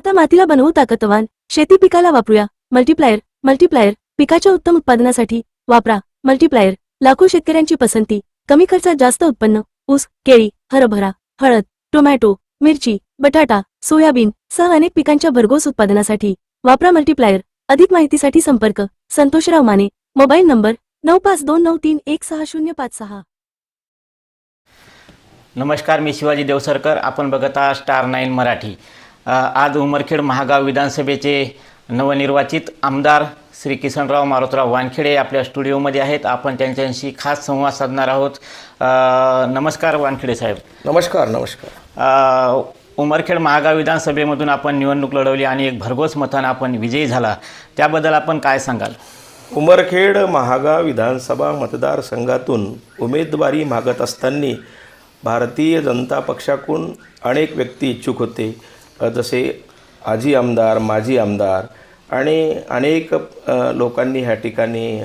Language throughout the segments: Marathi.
आता मातीला बनवू ताकदवान. शेती पिकाला वापरूया. Multiplier multiplier. पिकाच्या उत्तम उत्पादनासाठी वापरा. मल्टीप्लायर लाखो शेतकऱ्यांची पसंती. कमी खर्चात जास्त उत्पन्न. ऊस केळी हरभरा हळद टोमॅटो मिरची बटाटा सोयाबीन सह अनेक पिकांच्या भरघोस उत्पादनासाठी वापरा मल्टीप्लायर. अधिक माहितीसाठी संपर्क. संतोषराव माने. मोबाईल नंबर नऊ पाच दोन नऊ तीन एक सहा शून्य पाच सहा. नमस्कार मी शिवाजी देवसरकर. आपण बघत आहात स्टार नाईन मराठी. आज उमरखेड महागाव विधानसभेचे नवनिर्वाचित आमदार श्री किसनराव मारुतराव वानखेडे आपल्या स्टुडिओमध्ये आहेत. आपण त्यांच्याशी खास संवाद साधणार आहोत. नमस्कार वानखेडे साहेब. नमस्कार नमस्कार. उमरखेड महागाव विधानसभेमधून आपण निवडणूक लढवली आणि एक भरघोस मतानं आपण विजयी झाला. त्याबद्दल आपण काय सांगाल? उमरखेड महागाव विधानसभा मतदारसंघातून उमेदवारी मागत असताना भारतीय जनता पक्षाकडून अनेक व्यक्ती इच्छुक होते. जसे आजी आमदार माजी आमदार आणि अनेक लोकांनी ह्या ठिकाणी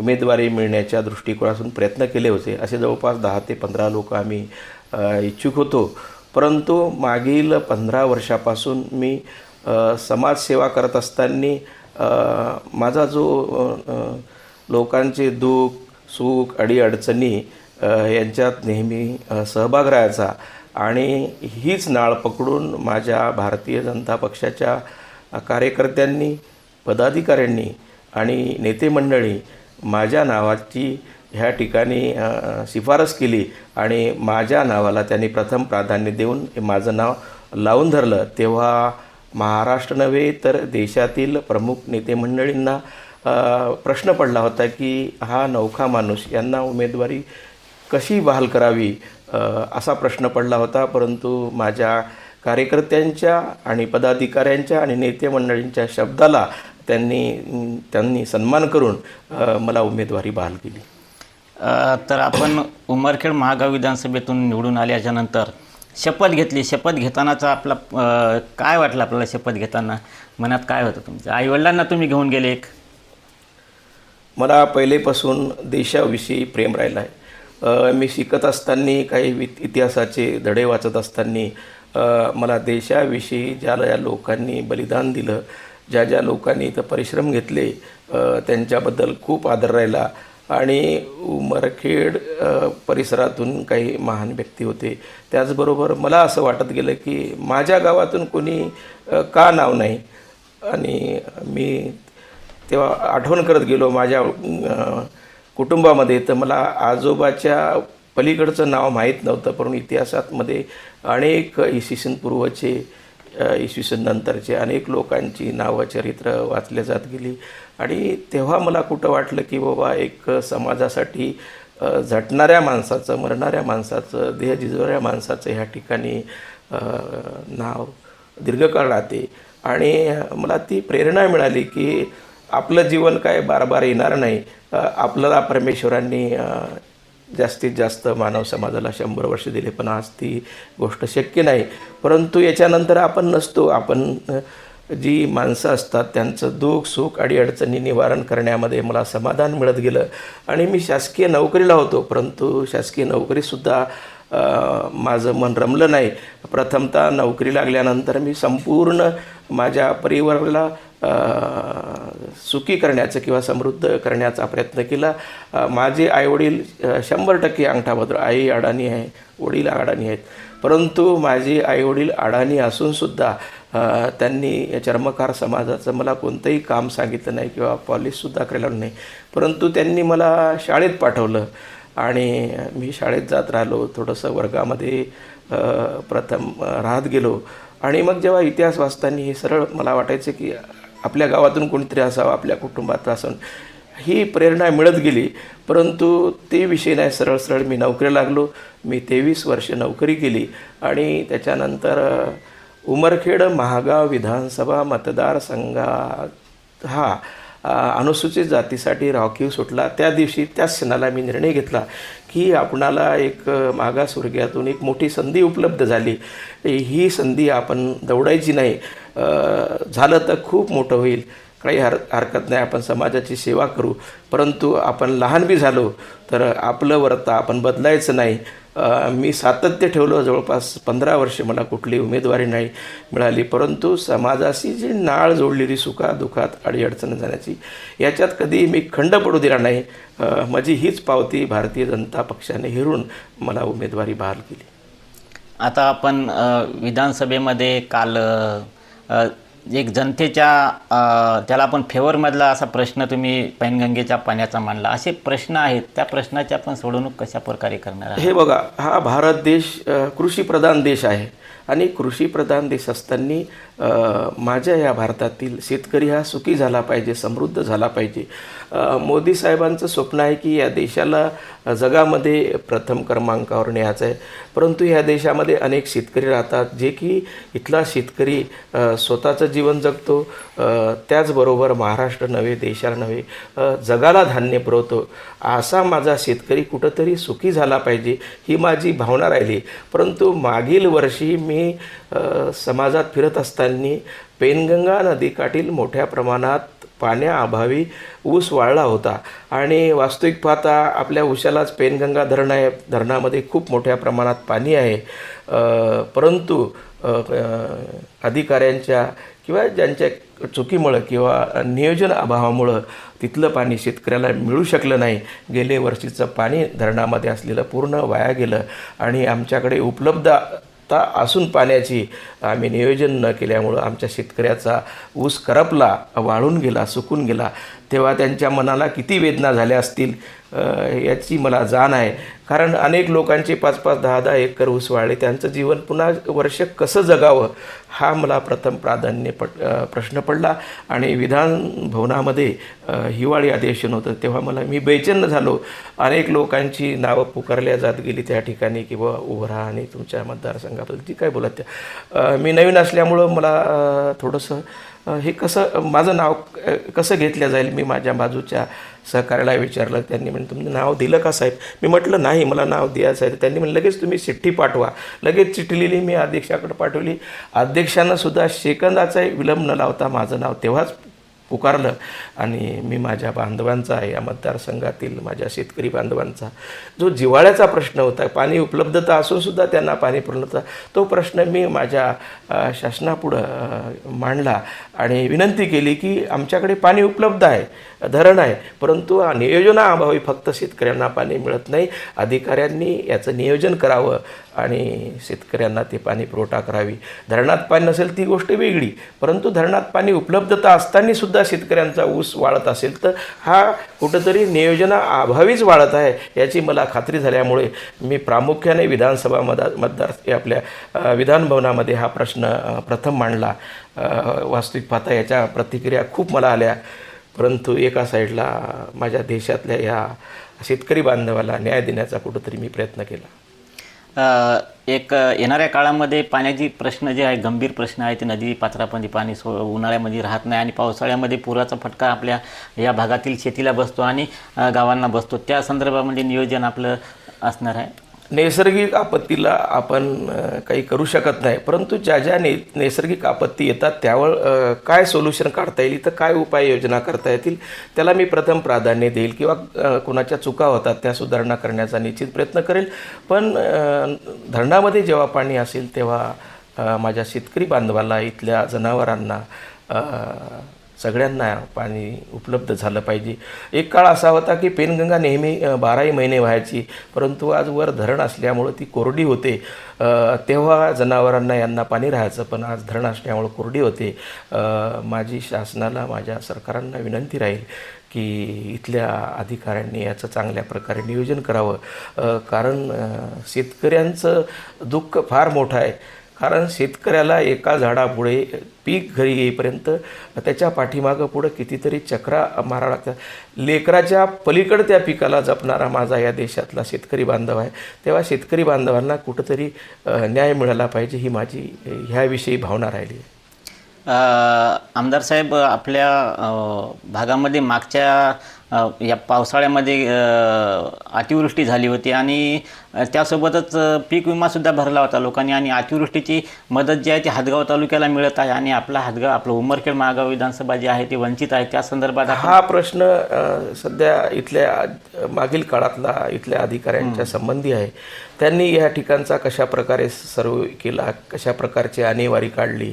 उमेदवारी मिळण्याच्या दृष्टिकोनातून प्रयत्न केले होते. असे जवळपास दहा ते पंधरा लोक आम्ही इच्छुक होतो. परंतु मागील पंधरा वर्षापासून मी समाजसेवा करत असताना माझा जो लोकांचे दुःख सुख अडीअडचणी यांच्यात नेहमी सहभाग राहायचा. आणि हीच नाळ पकडून माझ्या भारतीय जनता पक्षाच्या कार्यकर्त्यांनी पदाधिकाऱ्यांनी आणि नेते मंडळी माझ्या नावाची ह्या ठिकाणी शिफारस केली आणि माझ्या नावाला त्यांनी प्रथम प्राधान्य देऊन माझं नाव लावून धरलं. तेव्हा महाराष्ट्र नव्हे तर देशातील प्रमुख नेते मंडळींना प्रश्न पडला होता की हा नौखा माणूस यांना उमेदवारी कशी बहाल करावी? असा प्रश्न पडला होता परंतु माझ्या कार्यकर्त्यांच्या आणि पदाधिकाऱ्यांच्या आणि नेते मंडळींच्या शब्दाला त्यांनी त्यांनी सन्मान करून मला उमेदवारी बहाल केली. तर आपण उमरखेड महागाव विधानसभेतून निवडून आल्याच्यानंतर शपथ घेतली. शपथ घेतानाचा आपला काय वाटलं आपल्याला शपथ घेताना? मनात काय होतं तुमचं? आईवडिलांना तुम्ही घेऊन गेले एक? मला पहिलेपासून देशाविषयी प्रेम राहिलं आहे. मी शिकत असताना काही वि इतिहासाचे धडे वाचत असताना मला देशाविषयी ज्या ज्या लोकांनी बलिदान दिलं ज्या ज्या लोकांनी इथं परिश्रम घेतले त्यांच्याबद्दल खूप आदर राहिला. आणि उमरखेड परिसरातून काही महान व्यक्ती होते. त्याचबरोबर मला असं वाटत गेलं की माझ्या गावातून कोणी का नाव नाही? आणि मी तेव्हा आठवण करत गेलो माझ्या कुटुंबामध्ये. तर मला आजोबाच्या पलीकडचं नाव माहीत नव्हतं परंतु इतिहासातमध्ये अनेक इसवी पूर्वचे इसवी नंतरचे अनेक लोकांची नावं चरित्र वाचल्या जात गेली. आणि तेव्हा मला कुठं वाटलं की बाबा एक समाजासाठी झटणाऱ्या माणसाचं मरणाऱ्या माणसाचं देह जिजवणाऱ्या माणसाचं ह्या ठिकाणी नाव दीर्घकाळ राहते. आणि मला ती प्रेरणा मिळाली की आपलं जीवन काय बार बार येणार नाही. आपल्याला परमेश्वरांनी जास्तीत जास्त मानव समाजाला शंभर वर्ष दिले पण आज ती गोष्ट शक्य नाही. परंतु याच्यानंतर आपण नसतो. आपण जी माणसं असतात त्यांचं दुःख सुख आणि अडचणी निवारण करण्यामध्ये मला समाधान मिळत गेलं. आणि मी शासकीय नोकरीला होतो परंतु शासकीय नोकरीसुद्धा माझं मन रमलं नाही. प्रथमतः नोकरी लागल्यानंतर मी संपूर्ण माझ्या परिवाराला सुखी करण्याचं किंवा समृद्ध करण्याचा प्रयत्न केला. माझे आईवडील शंभर टक्के अंगठाभद्र आई अडाणी आहे वडील अडाणी आहेत. परंतु माझे आईवडील अडाणी असूनसुद्धा त्यांनी चर्मकार समाजाचं मला कोणतंही काम सांगितलं नाही किंवा पॉलिशसुद्धा केलं नाही. परंतु त्यांनी मला शाळेत पाठवलं आणि मी शाळेत जात राहिलो. थोडंसं वर्गामध्ये प्रथम राहत गेलो. आणि मग जेव्हा इतिहास वाचताना हे सरळ मला वाटायचं की आपल्या गावातून कोणीतरी असावं आपल्या कुटुंबात असून. ही प्रेरणा मिळत गेली परंतु ते विषय नाही. सरळ सरळ मी नोकरी लागलो. मी तेवीस वर्ष नोकरी केली आणि त्याच्यानंतर उमरखेड महागाव विधानसभा मतदारसंघात हा अनुसूचित जातीसाठी राखीव सुटला. त्या दिवशी त्याच क्षणाला मी निर्णय घेतला की आपणाला एक मागासवर्गीयातून एक मोठी संधी उपलब्ध झाली. ही संधी आपण दौडायची नाही. झालं तर खूप मोठं होईल. काही हर हरकत नाही आपण समाजाची सेवा करू. परंतु आपण लहान बी झालो तर आपलं वर्ता आपण बदलायचं नाही. मी सातत्य ठेवलं जवळपास पंधरा वर्ष मला कुठली उमेदवारी नाही मिळाली. परंतु समाजाशी जी नाळ जोडलेली सुखा दुखात अडीअडचण जाण्याची याच्यात कधी मी खंड पडू दिला नाही. माझी हीच पावती भारतीय जनता पक्षाने हिरून मला उमेदवारी बहाल केली. आता आपण विधानसभेमध्ये काल एक जनतेच्या अ, त्याला आपण फेवरमधला असा प्रश्न तुम्ही पैनगंगेच्या पाण्याचा मांडला. असे प्रश्न आहेत. त्या प्रश्नाची आपण सोडवणूक कशा प्रकारे करणार हे बघा हा भारत देश कृषी कृषीप्रधान देश आहे. आणि कृषीप्रधान देश असताना माझ्या या भारतातील शेतकरी हा सुखी झाला पाहिजे समृद्ध झाला पाहिजे. मोदी साहेबांचं स्वप्न आहे की या देशाला जगामध्ये प्रथम क्रमांकावर न्यायचं आहे. परंतु या देशामध्ये अनेक शेतकरी राहतात जे की इथला शेतकरी स्वतःचं जीवन जगतो. त्याचबरोबर महाराष्ट्र नव्हे देशाला नव्हे जगाला धान्य पुरवतो. असा माझा शेतकरी कुठंतरी सुखी झाला पाहिजे ही माझी भावना राहिली. परंतु मागील वर्षी मी समाजात फिरत असताना पेनगंगा नदीकाठील मोठ्या प्रमाणात पाण्याअभावी ऊस वाळला होता. आणि वास्तविक पाहता आपल्या ऊसालाच पेनगंगा धरण आहे. धरणामध्ये खूप मोठ्या प्रमाणात पाणी आहे. परंतु अधिकाऱ्यांच्या किंवा ज्यांच्या चुकीमुळं किंवा नियोजन अभावामुळं तिथलं पाणी शेतकऱ्याला मिळू शकलं नाही. गेले वर्षीचं पाणी धरणामध्ये असलेलं पूर्ण वाया गेलं. आणि आमच्याकडे उपलब्ध ता असून पाण्याची आम्ही नियोजन न केल्यामुळं आमच्या शेतकऱ्याचा ऊस करपला वाळून गेला सुकून गेला. तेव्हा त्यांच्या मनाला किती वेदना झाल्या असतील याची मला जाण आहे. कारण अनेक लोकांचे पाच पाच दहा दहा एकर ऊस वाढले त्यांचं जीवन पुन्हा वर्ष कसं जगावं हा मला प्रथम प्राधान्य पट प्रश्न पडला. आणि विधान भवनामध्ये हिवाळी अधिवेशन होतं तेव्हा मला मी बेचन्न झालो. अनेक लोकांची नावं पुकारल्या जात गेली त्या ठिकाणी किंवा उभं राहा आणि तुमच्या मतदारसंघाबद्दल जी काय बोलत त्या. मी नवीन असल्यामुळं मला थोडंसं हे कसं माझं नाव कसं घेतलं जाईल? मी माझ्या बाजूच्या सहकार्याला विचारलं त्यांनी म्हणजे तुमचं नाव दिलं का साहेब? मी म्हटलं नाही मला नाव द्या साहेब. त्यांनी म्हणलं लगेच तुम्ही चिठ्ठी पाठवा. लगेच चिठ्ठी लिहिली मी अध्यक्षाकडे पाठवली. अध्यक्षानं सुद्धा सेकंदाचाही विलंब न लावता माझं नाव तेव्हाच पुकारलं. आणि मी माझ्या बांधवांचा या मतदारसंघातील माझ्या शेतकरी बांधवांचा. जो जिवाळ्याचा प्रश्न होता पाणी उपलब्धता असूनसुद्धा त्यांना पाणी पूर्णता तो प्रश्न मी माझ्या शासनापुढं मांडला आणि विनंती केली की आमच्याकडे पाणी उपलब्ध आहे. धरण आहे. परंतु नियोजनाअभावी फक्त शेतकऱ्यांना पाणी मिळत नाही. अधिकाऱ्यांनी याचं नियोजन करावं आणि शेतकऱ्यांना ते पाणी पुरवठा करावी. धरणात पाणी नसेल ती गोष्ट वेगळी. परंतु धरणात पाणी उपलब्धता असताना सुद्धा शेतकऱ्यांचा ऊस वाळत असेल तर हा कुठंतरी नियोजनाअभावीच वाळत आहे याची मला खात्री झाल्यामुळे मी प्रामुख्याने विधानसभा मदा मतदार आपल्या विधानभवनामध्ये हा प्रश्न प्रथम मांडला. वास्तविक पाहता याच्या प्रतिक्रिया खूप मला आल्या. परंतु एका साईडला माझ्या देशातल्या या शेतकरी बांधवाला न्याय देण्याचा कुठंतरी मी प्रयत्न केला. एक येणाऱ्या काळामध्ये पाण्याची प्रश्न जे आहे गंभीर प्रश्न आहे ते नदी पात्रामध्ये पाणी सो उन्हाळ्यामध्ये राहत नाही आणि पावसाळ्यामध्ये पुराचा फटका आपल्या या भागातील शेतीला बसतो आणि गावांना बसतो. त्या संदर्भामध्ये नियोजन आपलं असणार आहे? नैसर्गिक आपत्तीला आपण काही करू शकत नाही. परंतु ज्या ज्या ने नैसर्गिक आपत्ती येतात त्यावर काय सोल्युशन काढता येईल तर काय उपाययोजना करता येतील त्याला मी प्रथम प्राधान्य देईल किंवा कुणाच्या चुका होतात त्या सुधारणा करण्याचा निश्चित प्रयत्न करेल. पण धरणामध्ये जेव्हा पाणी असेल तेव्हा माझ्या शेतकरी बांधवाला इथल्या जनावरांना सगळ्यांना पाणी उपलब्ध झालं पाहिजे. एक काळ असा होता की पेनगंगा नेहमी बाराही महिने व्हायची परंतु आज वर धरण असल्यामुळं ती कोरडी होते. तेव्हा जनावरांना यांना पाणी राहायचं पण आज धरण असल्यामुळं कोरडी होते. माझी शासनाला माझ्या सरकारांना विनंती राहील की इथल्या अधिकाऱ्यांनी याचं चांगल्या प्रकारे नियोजन करावं. कारण शेतकऱ्यांचं दुःख फार मोठं आहे. कारण शेतकऱ्याला एका झाडापुढे पीक घरी येईपर्यंत त्याच्या पाठीमागं पुढं कितीतरी चक्रा मारा लागतात. लेकराच्या पलीकडं त्या पिकाला जपणारा माझा या देशातला शेतकरी बांधव आहे. तेव्हा शेतकरी बांधवांना कुठंतरी न्याय मिळाला पाहिजे ही माझी ह्याविषयी भावना राहिली आहे. आमदार साहेब आपल्या भागामध्ये मागच्या या पावसाळ्यामध्ये अतिवृष्टी झाली होती आणि त्यासोबतच पीक विमासुद्धा भरला होता लोकांनी आणि अतिवृष्टीची मदत जी आहे ती हातगाव तालुक्याला मिळत आहे आणि आपला हातगाव आपलं उमरखेड महागाव विधानसभा जी आहे ती वंचित आहे. त्या संदर्भात हा प्रश्न सध्या इथल्या मागील काळातला इथल्या अधिकाऱ्यांच्या संबंधी आहे. त्यांनी या ठिकाणचा कशा प्रकारे सर्व केला कशा प्रकारची आणेवारी काढली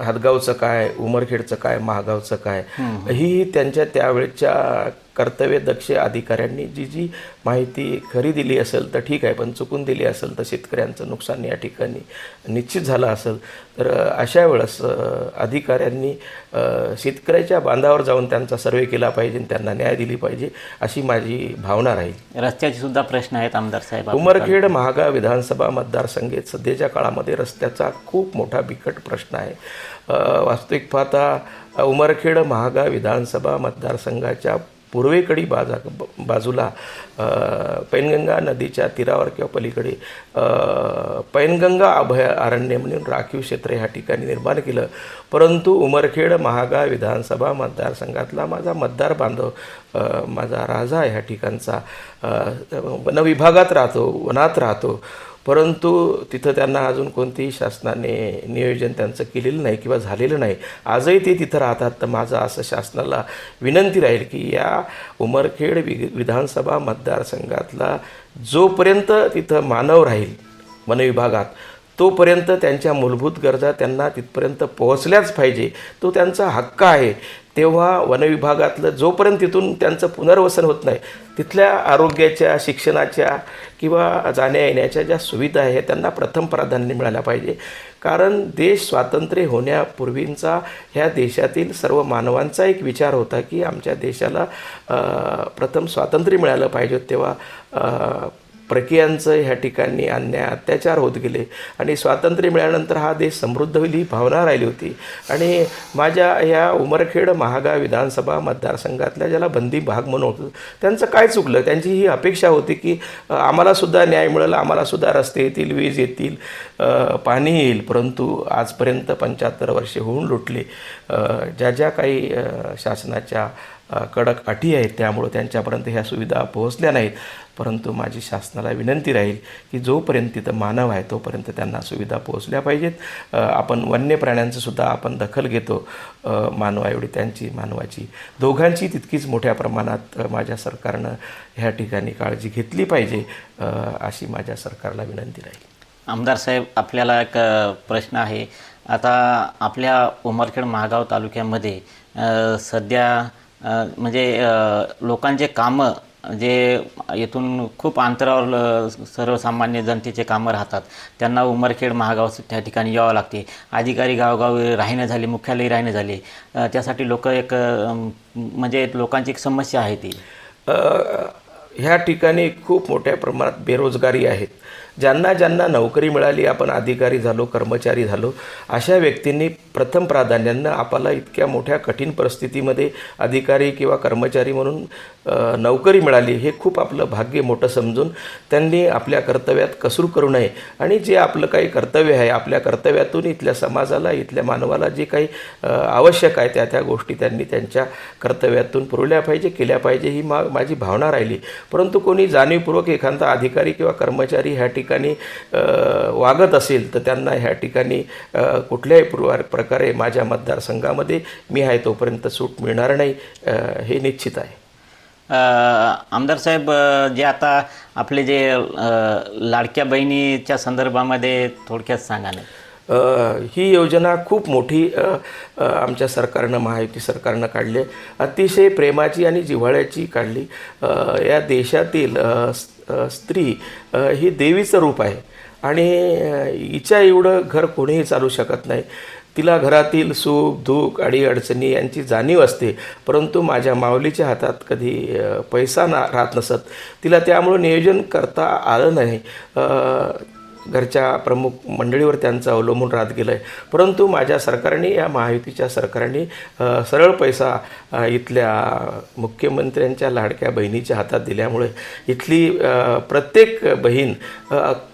हातगावचं काय उमरखेडचं काय महागावचं काय ही त्यांच्या त्यावेळेच्या कर्तव्यदक्ष अधिकाऱ्यांनी जी जी माहिती खरी दिली असेल तर ठीक आहे पण चुकून दिली असेल तर शेतकऱ्यांचं नुकसान या ठिकाणी निश्चित झालं असेल तर अशा वेळेस अधिकाऱ्यांनी शेतकऱ्याच्या बांधावर जाऊन त्यांचा सर्वे केला पाहिजे त्यांना न्याय दिली पाहिजे अशी माझी भावना राहील. रस्त्याचे सुद्धा प्रश्न आहेत आमदार साहेब उमरखेड महागाव विधानसभा मतदारसंघेत सध्याच्या काळामध्ये रस्त्याचा खूप मोठा बिकट प्रश्न आहे. वास्तविक पाहता उमरखेड महागाव विधानसभा मतदारसंघाच्या पूर्वेकडील बाजा बाजूला पैनगंगा नदीच्या तीरावर किंवा पलीकडे पैनगंगा अभयारण्य म्हणून राखीव क्षेत्र ह्या ठिकाणी निर्माण केलं. परंतु उमरखेड महागाव विधानसभा मतदारसंघातला माझा मतदार बांधव माझा राजा ह्या ठिकाणचा वनविभागात राहतो वनात राहतो. परंतु तिथं त्यांना अजून कोणतीही शासनाने नियोजन त्यांचं केलेलं नाही किंवा झालेलं नाही. आजही ते तिथं राहतात. तर माझं असं शासनाला विनंती राहील की या उमरखेड वि विधानसभा मतदारसंघातला जोपर्यंत तिथं मानव राहील वनविभागात तोपर्यंत त्यांच्या मूलभूत गरजा त्यांना तिथपर्यंत पोहोचल्याच पाहिजे. तो त्यांचा हक्क आहे. तेव्हा वनविभागातलं जोपर्यंत तिथून त्यांचं पुनर्वसन होत नाही तिथल्या आरोग्याच्या शिक्षणाच्या किंवा जाण्या येण्याच्या ज्या सुविधा आहे त्यांना प्रथम प्राधान्य मिळायला पाहिजे. कारण देश स्वातंत्र्य होण्यापूर्वींचा ह्या देशातील सर्व मानवांचा एक विचार होता की आमच्या देशाला प्रथम स्वातंत्र्य मिळालं पाहिजे तेव्हा प्रक्रियांचं ह्या ठिकाणी अन्याय अत्याचार होत गेले. आणि स्वातंत्र्य मिळाल्यानंतर हा देश समृद्ध होईल ही भावना राहिली होती. आणि माझ्या ह्या उमरखेड महागाव विधानसभा मतदारसंघातल्या ज्याला बंदी भाग म्हणून होतं त्यांचं काय चुकलं? त्यांची ही अपेक्षा होती की आम्हालासुद्धा न्याय मिळेल आम्हालासुद्धा रस्ते येतील वीज येतील पाणी येईल. परंतु आजपर्यंत पंच्याहत्तर वर्षे होऊन लुटले. ज्या ज्या काही शासनाच्या कडक अटी आहेत त्यामुळं त्यांच्यापर्यंत ह्या सुविधा पोहोचल्या नाहीत. परंतु माझी शासनाला विनंती राहील की जोपर्यंत तिथं मानव आहे तोपर्यंत त्यांना सुविधा पोहोचल्या पाहिजेत. आपण वन्य प्राण्यांचं सुद्धा आपण दखल घेतो. मानवाएवढी त्यांची मानवाची दोघांची तितकीच मोठ्या प्रमाणात माझ्या सरकारनं ह्या ठिकाणी काळजी घेतली पाहिजे अशी माझ्या सरकारला विनंती राहील. आमदार साहेब आपल्याला एक प्रश्न आहे. आता आपल्या उमरखेड महागाव तालुक्यामध्ये सध्या म्हणजे लोकांचे कामं जे येथून खूप अंतरावर सर्वसामान्य जनतेचे कामं राहतात. त्यांना उमरखेड महागाव त्या ठिकाणी यावं लागते. अधिकारी गावगाव राहणे झाले मुख्यालय राहणे झाले. त्यासाठी लोक एक म्हणजे लोकांची एक समस्या आहे ती. ह्या ठिकाणी खूप मोठ्या प्रमाणात बेरोजगारी आहेत. ज्यांना ज्यांना नोकरी मिळाली आपण अधिकारी झालो कर्मचारी झालो अशा व्यक्तींनी प्रथम प्राधान्यानं आपल्याला इतक्या मोठ्या कठीण परिस्थितीमध्ये अधिकारी किंवा कर्मचारी म्हणून नोकरी मिळाली हे खूप आपलं भाग्य मोठं समजून त्यांनी आपल्या कर्तव्यात कसूर करू नये. आणि जे आपलं काही कर्तव्य आहे आपल्या कर्तव्यातून इथल्या समाजाला इथल्या मानवाला जे काही आवश्यक आहे त्या त्या गोष्टी त्यांनी त्यांच्या कर्तव्यातून पुरवल्या पाहिजे केल्या पाहिजे ही मा माझी भावना राहिली. परंतु कोणी जाणीवपूर्वक एखादा अधिकारी किंवा कर्मचारी ह्या ठिकाणी ठिकाणी वागत असेल तर त्यांना ह्या ठिकाणी कुठल्याही पूर्वा प्रकारे माझ्या मतदारसंघामध्ये मी आहे तोपर्यंत सूट मिळणार नाही हे निश्चित आहे. आमदार साहेब जे आता आपले जे लाडक्या बहिणीच्या संदर्भामध्ये थोडक्यात सांगा ना. ही योजना खूप मोठी आमच्या सरकारनं महायुती सरकारनं काढली. आहे. अतिशय प्रेमाची आणि जिव्हाळ्याची काढली. या देशातील स्त्री ही देवीचं रूप आहे. आणि हिच्या एवढं घर कोणीही चालू शकत नाही. तिला घरातील सुख दुःख अडी अडचणी यांची जाणीव असते. परंतु माझ्या माऊलीच्या हातात कधी पैसा ना राहत नसत. तिला त्यामुळं नियोजन करता आलं नाही. घरच्या प्रमुख मंडळीवर त्यांचं अवलंबून राहत गेलं आहे परंतु माझ्या सरकारने या महायुतीच्या सरकारने सरळ पैसा इथल्या मुख्यमंत्र्यांच्या लाडक्या बहिणीच्या हातात दिल्यामुळे इथली प्रत्येक बहीण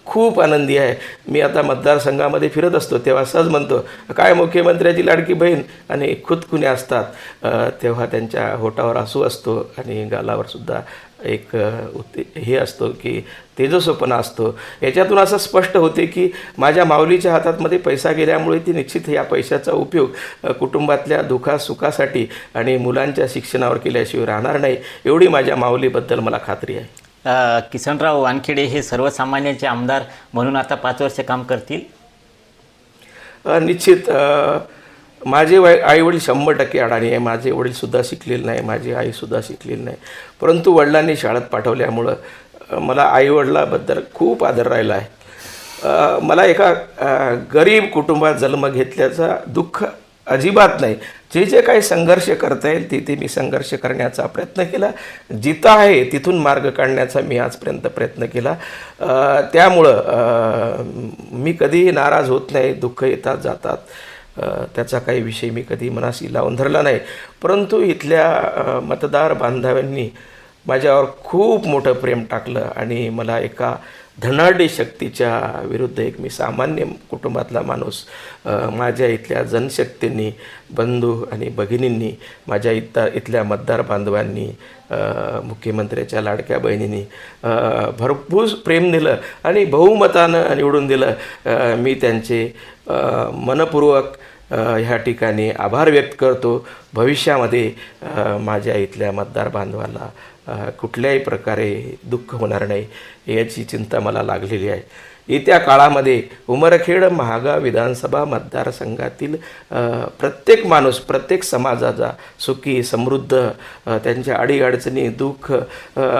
खूप आनंदी आहे. मी आता मतदारसंघामध्ये फिरत असतो तेव्हा सहज म्हणतो काय मुख्यमंत्र्याची लाडकी बहीण? आणि खुदकुने असतात. तेव्हा त्यांच्या होटावर आसू असतो आणि गालावर सुद्धा एक उत्ते हे असतो की तेजस्वपणा असतो. याच्यातून असं स्पष्ट होते की माझ्या माऊलीच्या हातातमध्ये पैसा गेल्यामुळे ती निश्चित या पैशाचा उपयोग कुटुंबातल्या दुखा सुखासाठी आणि मुलांच्या शिक्षणावर केल्याशिवाय राहणार नाही एवढी माझ्या माऊलीबद्दल मला खात्री आहे. किसनराव वानखेडे हे सर्वसामान्यांचे आमदार म्हणून आता पाच वर्ष काम करतील? निश्चित माझे वाई आईवडील शंभर टक्के अडाणी आहे. माझे वडीलसुद्धा शिकलेले नाही माझी आईसुद्धा शिकलेली नाही. परंतु वडिलांनी शाळेत पाठवल्यामुळं मला आईवडिलाबद्दल खूप आदर राहिला आहे. मला एका गरीब कुटुंबात जन्म घेतल्याचा दुःख अजिबात नाही. जे जे काही संघर्ष करता येईल तिथे मी संघर्ष करण्याचा प्रयत्न केला. जिथं आहे तिथून मार्ग काढण्याचा मी आजपर्यंत प्रयत्न केला. त्यामुळं मी कधीही नाराज होत नाही दुःख येतात जातात. त्याचा काही विषय मी कधी मनाशी लावून धरला नाही. परंतु इथल्या मतदार बांधवांनी माझ्यावर खूप मोठं प्रेम टाकलं आणि मला एका धनाढ्य शक्तीच्या विरुद्ध एक मी सामान्य कुटुंबातला माणूस माझ्या इथल्या जनशक्तींनी बंधू आणि भगिनींनी माझ्या इथं इथल्या मतदार बांधवांनी मुख्यमंत्र्याच्या लाडक्या बहिणींनी भरपूर प्रेम दिलं आणि बहुमतानं निवडून दिलं. मी त्यांचे मनपूर्वक ह्या ठिकाणी आभार व्यक्त करतो. भविष्यामध्ये माझ्या इथल्या मतदार बांधवाला कुठल्याही प्रकारे दुःख होणार नाही याची चिंता मला लागलेली आहे. येत्या काळामध्ये उमरखेड महागाव विधानसभा मतदारसंघातील प्रत्येक माणूस प्रत्येक समाजाचा सुखी समृद्ध त्यांच्या अडीअडचणी दुःख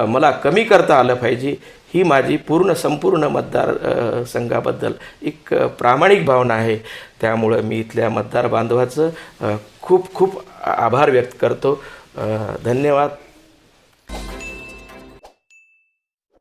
मला कमी करता आलं पाहिजे ही माझी पूर्ण संपूर्ण मतदार संघाबद्दल एक प्रामाणिक भावना आहे. त्यामुळं मी इथल्या मतदार बांधवाचं खूप खूप आभार व्यक्त करतो. धन्यवाद. Bye.